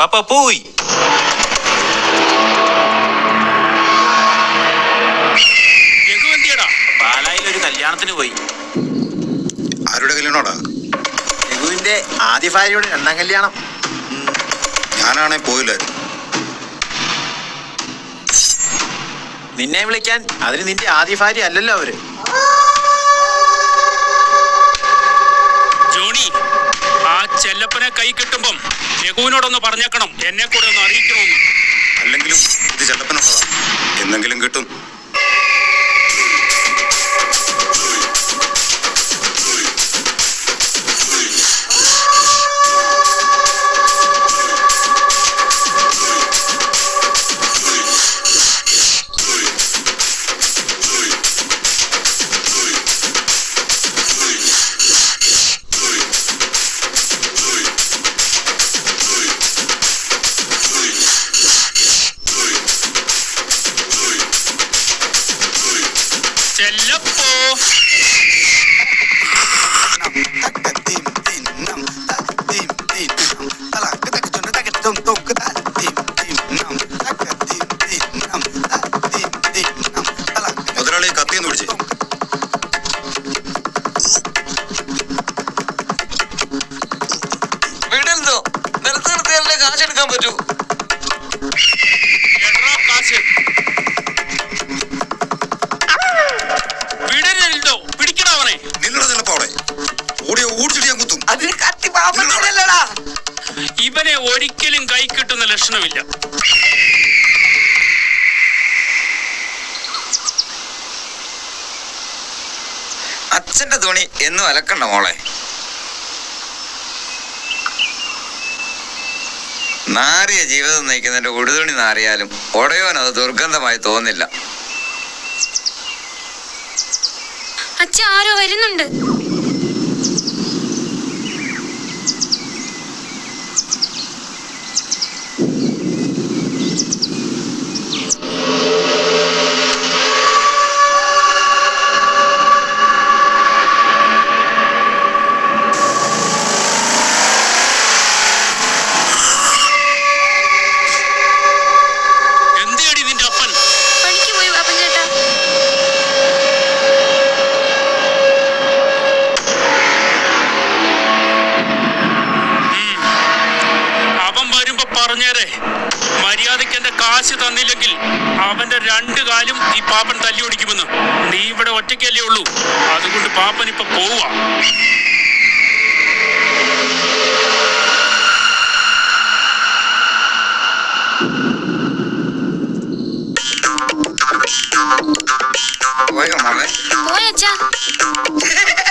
പാപ്പ Puy. പാലായിൽ കല്യാണത്തിന് പോയി. ആരുടെ കല്യാണോടാ രഘുവിന്റെ ആദ്യ ഭാര്യയുടെ രണ്ടാം കല്യാണം. ഞാനാണെ പോയില്ലായിരുന്നു നിന്നെ വിളിക്കാൻ അതിന് നിന്റെ ആദ്യ ഭാര്യ അല്ലല്ലോ അവർ. ജോണി ആ ചെല്ലപ്പനെ കൈ കിട്ടുമ്പം രഘുവിനോടൊന്ന് പറഞ്ഞേക്കണം. എന്നെ കൂടെ ഒന്ന് അറിയിക്കണമെന്ന് അല്ലെങ്കിലും ഇത് ചെല്ലപ്പനുള്ളതാ എന്നെങ്കിലും കിട്ടും. കത്തി. പറ്റൂ ഇവനെ ഒരിക്കലും കൈ കിട്ടുന്ന ലക്ഷണമില്ല. അച്ഛന്റെ തുണി എന്നും അലക്കണ്ട മോളെ. നാറിയ ജീവിതം നയിക്കുന്നതിന്റെ ഉടുതുണി നാറിയാലും ഉടയോൻ അത് ദുർഗന്ധമായി തോന്നില്ല. അച്ഛ ആരോ വരുന്നുണ്ട്. കാശ് തന്നില്ലെങ്കിൽ അവന്റെ രണ്ടു കാലും ഈ പാപ്പൻ തല്ലി ഓടിക്കുമെന്ന്. നീ ഇവിടെ ഒറ്റയ്ക്കല്ലേ ഉള്ളൂ. അതുകൊണ്ട് പാപ്പൻ ഇപ്പൊ പോവാ പോയോ മോളെ? പോയച്ചാ